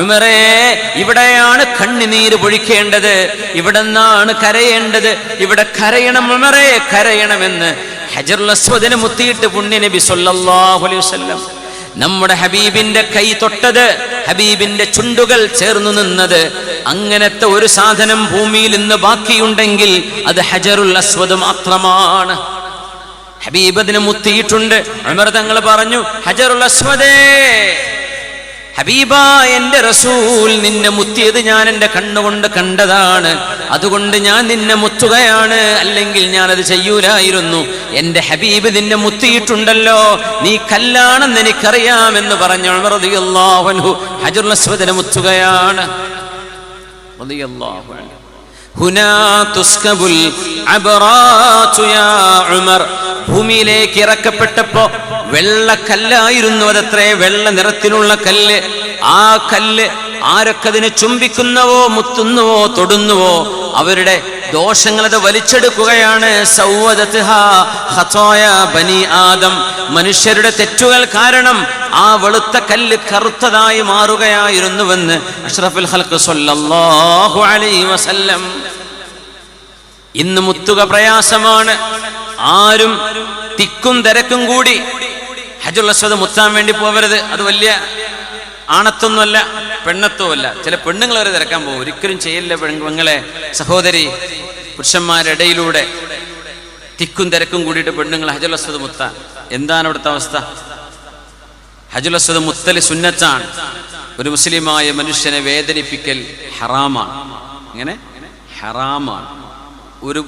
ഉമറേ ഇവിടെയാണ് കണ്ണിനീര് പൊഴിക്കേണ്ടത്. ഇവിടെ നിന്നാണ് കരയേണ്ടത്. ഇവിടെ കരയണം ഉമറേ കരയണമെന്ന്. ഹജറുലസ്വദിന് മുത്തിയിട്ട് പുണ്യനബി സല്ലാഹു അലൈഹി നമ്മുടെ ഹബീബിന്റെ കൈ തൊട്ടത് ഹബീബിന്റെ ചുണ്ടുകൾ ചേർന്നു നിന്നത്. അങ്ങനത്തെ ഒരു സാധനം ഭൂമിയിൽ ഇന്ന് ബാക്കിയുണ്ടെങ്കിൽ അത് ഹജറുൽ അസ്വദ് മാത്രമാണ്. ഹബീബ് മുത്തിയിട്ടുണ്ട്. ഉമർ തങ്ങൾ പറഞ്ഞു ഹജറുൽ ഹബീബ എന്റെ റസൂൽ നിന്നെ മുത്തിയത് ഞാൻ എന്റെ കണ്ണുകൊണ്ട് കണ്ടതാണ്. അതുകൊണ്ട് ഞാൻ നിന്നെ മുത്തുകയാണ്. അല്ലെങ്കിൽ ഞാൻ അത് ചെയ്യൂലായിരുന്നു. എന്റെ ഹബീബ് നിന്നെ മുത്തിയിട്ടുണ്ടല്ലോ. നീ കല്ലാണെന്ന് എനിക്കറിയാമെന്ന് പറഞ്ഞു റളിയല്ലാഹു ഹജറുൽ അസ്വദിനെ മുത്തുകയാണ്. ഹുനാ തുസ്കബുൽ അബറാതു യാ ഉമർ. ഭൂമിയിലേക്ക് ഇറക്കപ്പെട്ടപ്പോ വെള്ളക്കല്ലായിരുന്നു അതത്രേ. വെള്ള നിറത്തിലുള്ള കല്ല്. ആ കല്ല് ആരൊക്കെ അതിനെ ചുംബിക്കുന്നുവോ മുത്തുന്നുവോ തൊടുന്നുവോ അവരുടെ ദോഷങ്ങൾ അത് വലിച്ചെടുക്കുകയാണ്. ബനി ആദം. മനുഷ്യരുടെ തെറ്റുകൾ കാരണം ആ വെളുത്ത കല്ല് കറുത്തതായി മാറുകയായിരുന്നുവെന്ന് അഷ്റഫുൽ ഹൽക്ക് അലൈഹി വസല്ലം. ഇന്ന് മുത്തുക പ്രയാസമാണ്. ആരും തിക്കും തിരക്കും കൂടി ഹജുൽ അസ്വദ് മുത്താൻ വേണ്ടി പോവരുത്. അത് വലിയ ആണത്തൊന്നുമല്ല പെണ്ണത്വമല്ല ചില പെണ്ണുങ്ങൾ വരെ തിരക്കാൻ പോകും. ഒരിക്കലും ചെയ്യില്ല പെണ്ണുങ്ങളെ സഹോദരി പുരുഷന്മാരുടെ ഇടയിലൂടെ തിക്കും തിരക്കും കൂടിയിട്ട് പെണ്ണുങ്ങൾ ഹജുൽ അസ്വദ് മുത്താൻ. എന്താണ് അവിടുത്തെ അവസ്ഥ? ഹജുൽ അസ്വദ് മുത്തൽ സുന്നത്താണ്. ഒരു മുസ്ലിമായ മനുഷ്യനെ വേദനിപ്പിക്കൽ ഹറാമാണ്. ഇങ്ങനെ ഹറാമാണ്. ഒരു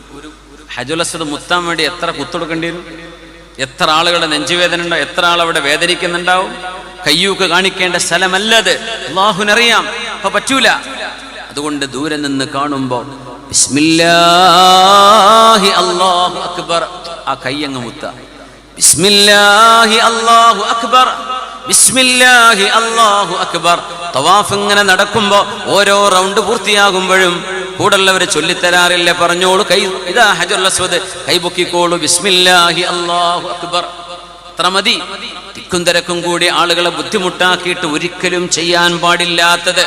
ഹജുൽ മുത്താൻ വേണ്ടി എത്ര കുത്തൊടുക്കേണ്ടി വരും എത്ര ആളുകളുടെ നെഞ്ചുവേദന ഉണ്ടാവും എത്ര ആൾ അവിടെ വേദനിക്കുന്നുണ്ടാവും? കയ്യൂക്ക് കാണിക്കേണ്ട സ്ഥലമല്ലത്. അള്ളാഹുനറിയാം അപ്പൊ പറ്റൂല. അതുകൊണ്ട് ദൂരെ നിന്ന് കാണുമ്പോ ബിസ്മില്ലാഹി അല്ലാഹു അക്ബർ. ആ കയ്യങ്ങ് മുത്ത. ബിസ്മില്ലാഹി അല്ലാഹു അക്ബർ. ബിസ്മില്ലാഹി അല്ലാഹു അക്ബർ. തവാഫ് ഇങ്ങനെ നടക്കുമ്പോ ഓരോ റൗണ്ട് പൂർത്തിയാകുമ്പോഴും കൂടുള്ളവരെ ചൊല്ലിത്തരാറില്ല? പറഞ്ഞോളൂ. കൈ ഇതാ ഹജറുൽ അസ്വദ്. കൈ പൊക്കിക്കോളൂ. ബിസ്മില്ലാഹി അല്ലാഹു അക്ബർ. അത്ര മതി. തിക്കും തിരക്കും കൂടി ആളുകളെ ബുദ്ധിമുട്ടാക്കിയിട്ട് ഒരിക്കലും ചെയ്യാൻ പാടില്ലാത്തത്.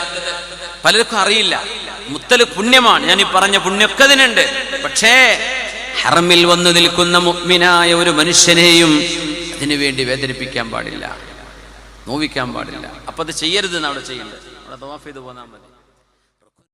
പലർക്കും അറിയില്ല. മുത്തൽ പുണ്യമാണ്. ഞാൻ ഈ പറഞ്ഞ പുണ്യമൊക്കെ അതിനുണ്ട്. പക്ഷേ ഹറമിൽ വന്നു നിൽക്കുന്ന മുഗ്മിനായ ഒരു മനുഷ്യനെയും അതിനു വേണ്ടി വേദനിപ്പിക്കാൻ പാടില്ല. നോവിക്കാൻ പാടില്ല. അപ്പൊ അത് ചെയ്യരുത് അവിടെ ചെയ്യേണ്ടത്. അവിടെ തോഫ് ചെയ്ത് പോന്നാൽ മതി.